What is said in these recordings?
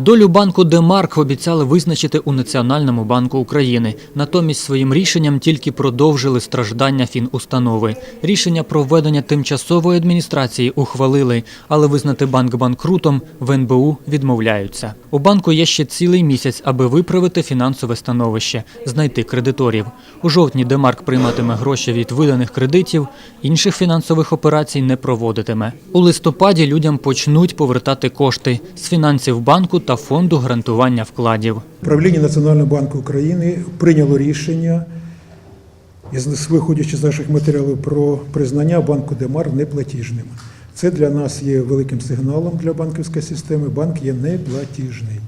Долю банку Демарк обіцяли визначити у Національному банку України. Натомість своїм рішенням тільки продовжили страждання фінустанови. Рішення про введення тимчасової адміністрації ухвалили, але визнати банк банкрутом в НБУ відмовляються. У банку є ще цілий місяць, аби виправити фінансове становище, знайти кредиторів. У жовтні Демарк прийматиме гроші від виданих кредитів, інших фінансових операцій не проводитиме. У листопаді людям почнуть повертати кошти з фінансів банку та фонду гарантування вкладів. Правління Національного банку України прийняло рішення, виходячи з наших матеріалів про признання банку Демар неплатіжним. Це для нас є великим сигналом для банківської системи. Банк є неплатіжний.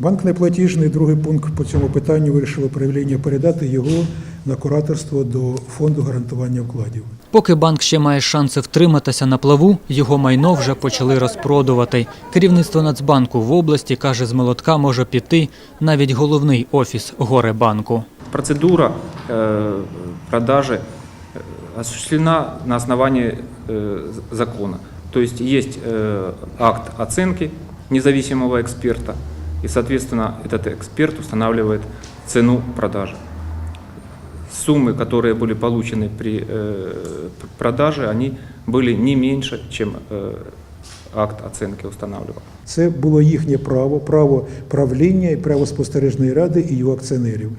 Банк неплатіжний, другий пункт по цьому питанню вирішило правління передати його на кураторство до фонду гарантування вкладів. Поки банк ще має шанси втриматися на плаву, його майно вже почали розпродувати. Керівництво Нацбанку в області каже, з молотка може піти навіть головний офіс Горебанку. Процедура э, продажи э, осуществлена на основании э, з- закона. То есть есть э, акт оценки независимого эксперта, и, соответственно, этот эксперт устанавливает цену продажи. Суммы, которые были получены при э, п- продаже, они были не меньше, чем э, акт оценки устанавливал. Це було їхнє право, право правління і право спостережної ради і його акціонерів.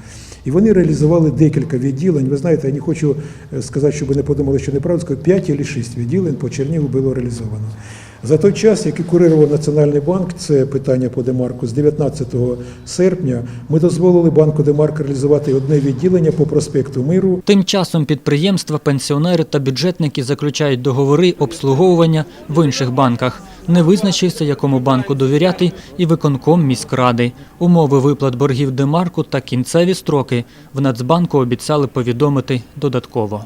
І вони реалізували декілька відділень. Ви знаєте, я не хочу е, сказати, щоб ви не подумали, що неправда, скажу, 5 або 6 відділень по Чернігу було реалізовано. За той час, який курирував Національний банк, це питання по Демарку з 19 серпня, ми дозволили банку Демарк реалізувати одне відділення по проспекту Миру Тим часом підприємства, пенсіонери та бюджетники заключають договори обслуговування в інших банках. Не визначився, якому банку довіряти, і виконком міськради. Умови виплат боргів Демарку та кінцеві строки в Нацбанку обіцяли повідомити додатково.